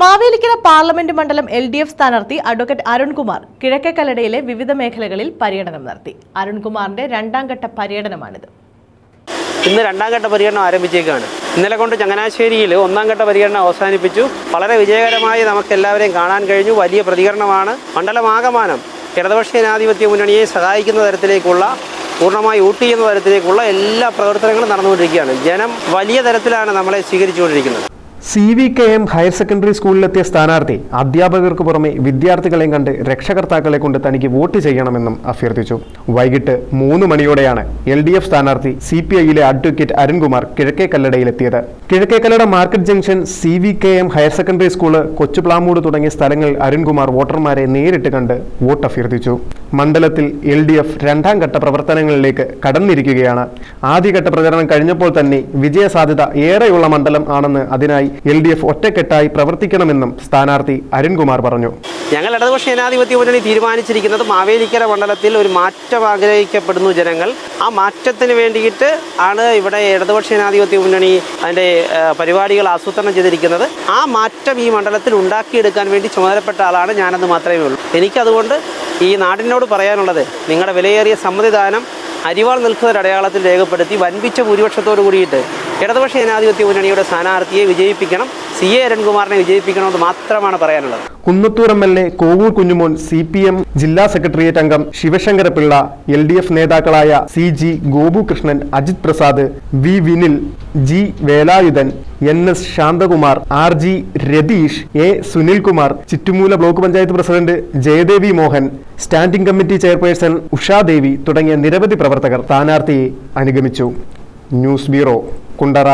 Mavelikkara parliament മണ്ഡലം L D F സ്ഥാനാർത്ഥി advocate Arunkumar കിഴക്കേക്കല്ലടയിലെ വിവിധ മേഖലകളിൽ പര്യടനം നടത്തി. അരുൺകുമാറിന്റെ രണ്ടാം ഘട്ട പര്യടനമാണിത്. ഇന്ന് രണ്ടാം ഘട്ട പര്യടനം ആരംഭിച്ചേക്കാണ്. ഇന്നലെ കൊണ്ട് ചങ്ങനാശ്ശേരിയിൽ ഒന്നാം ഘട്ട പര്യടനം അവസാനിപ്പിച്ചു. വളരെ വിജയകരമായി നമുക്ക് എല്ലാവരെയും കാണാൻ കഴിഞ്ഞു. വലിയ പ്രതികരണമാണ്. മണ്ഡലമാകമാനം ഇടതുപക്ഷ ജനാധിപത്യ മുന്നണിയെ സഹായിക്കുന്ന തരത്തിലേക്കുള്ള പൂർണമായി ഊട്ടി എന്ന തരത്തിലേക്കുള്ള എല്ലാ പ്രവർത്തനങ്ങളും നടന്നുകൊണ്ടിരിക്കുകയാണ്. ജനം വലിയ തരത്തിലാണ് നമ്മളെ സ്വീകരിച്ചുകൊണ്ടിരിക്കുന്നത്. C V K M higher secondary സ്കൂളിലെത്തിയ സ്ഥാനാർത്ഥി അധ്യാപകർക്ക് പുറമെ വിദ്യാർത്ഥികളെയും കണ്ട് രക്ഷകർത്താക്കളെ കൊണ്ട് തനിക്ക് വോട്ട് ചെയ്യണമെന്നും അഭ്യർത്ഥിച്ചു. വൈകിട്ട് മൂന്ന് മണിയോടെയാണ് എൽ ഡി എഫ് സ്ഥാനാർത്ഥി സി പി ഐയിലെ advocate Arunkumar കിഴക്കേക്കല്ലടയിലെത്തിയത്. Kizhakkekallada market junction C V K M higher secondary school Kochuplamoodu തുടങ്ങിയ സ്ഥലങ്ങളിൽ അരുൺകുമാർ വോട്ടർമാരെ നേരിട്ട് കണ്ട് വോട്ട് അഭ്യർത്ഥിച്ചു മണ്ഡലത്തിൽ എൽ ഡി എഫ് രണ്ടാം ഘട്ട പ്രവർത്തനങ്ങളിലേക്ക് കടന്നിരിക്കുകയാണ്. ആദ്യഘട്ട പ്രചരണം കഴിഞ്ഞപ്പോൾ തന്നെ വിജയസാധ്യത ഏറെയുള്ള മണ്ഡലം ആണെന്ന് അതിനായി എൽ ഡി എഫ് ഒറ്റക്കെട്ടായി പ്രവർത്തിക്കണമെന്നും സ്ഥാനാർത്ഥി അരുൺകുമാർ പറഞ്ഞു. ഞങ്ങൾ ഇടതുപക്ഷ ജനാധിപത്യ മുന്നണി തീരുമാനിച്ചിരിക്കുന്നത് മാവേലിക്കര മണ്ഡലത്തിൽ ഒരു മാറ്റം ആഗ്രഹിക്കപ്പെടുന്നു ജനങ്ങൾ. ആ മാറ്റത്തിന് വേണ്ടിയിട്ട് ആണ് ഇവിടെ ഇടതുപക്ഷ ജനാധിപത്യ മുന്നണി അതിന്റെ പരിപാടികൾ ആസൂത്രണം ചെയ്തിരിക്കുന്നത്. ആ മാറ്റം ഈ മണ്ഡലത്തിൽ ഉണ്ടാക്കിയെടുക്കാൻ വേണ്ടി ചുമതലപ്പെട്ട ആളാണ് ഞാനെന്ന് മാത്രമേ ഉള്ളൂ. എനിക്കതുകൊണ്ട് ഈ നാടിനോട് പറയാനുള്ളത് നിങ്ങളുടെ വിലയേറിയ സമ്മതിദാനം അരിവാൾ നിൽക്കുന്ന അടയാളത്തിൽ രേഖപ്പെടുത്തി വൻപിച്ച ഭൂരിപക്ഷത്തോട് കൂടിയിട്ട് ഇടതുപക്ഷ ജനാധിപത്യ മുന്നണിയുടെ സ്ഥാനാർത്ഥിയെ വിജയിപ്പിക്കണം സി എ അരുൺകുമാറിനെ വിജയിപ്പിക്കണമെന്ന് മാത്രമാണ് പറയാനുള്ളത്. Kunnathur M L A Kovoor Kunjumon C P M ജില്ലാ സെക്രട്ടേറിയറ്റ് അംഗം ശിവശങ്കരപിള്ള എൽ ഡി എഫ് നേതാക്കളായ C G Gopukrishnan Ajith Prasad V Vinil G Velayudhan N S Santhakumar R G Ratheesh A Sunilkumar Chittumoola block panchayat president Jayadevi Mohan standing committee chairperson Ushadevi തുടങ്ങിയ നിരവധി പ്രവർത്തകർ സ്ഥാനാർത്ഥിയെ അനുഗമിച്ചു. News bureau కుండర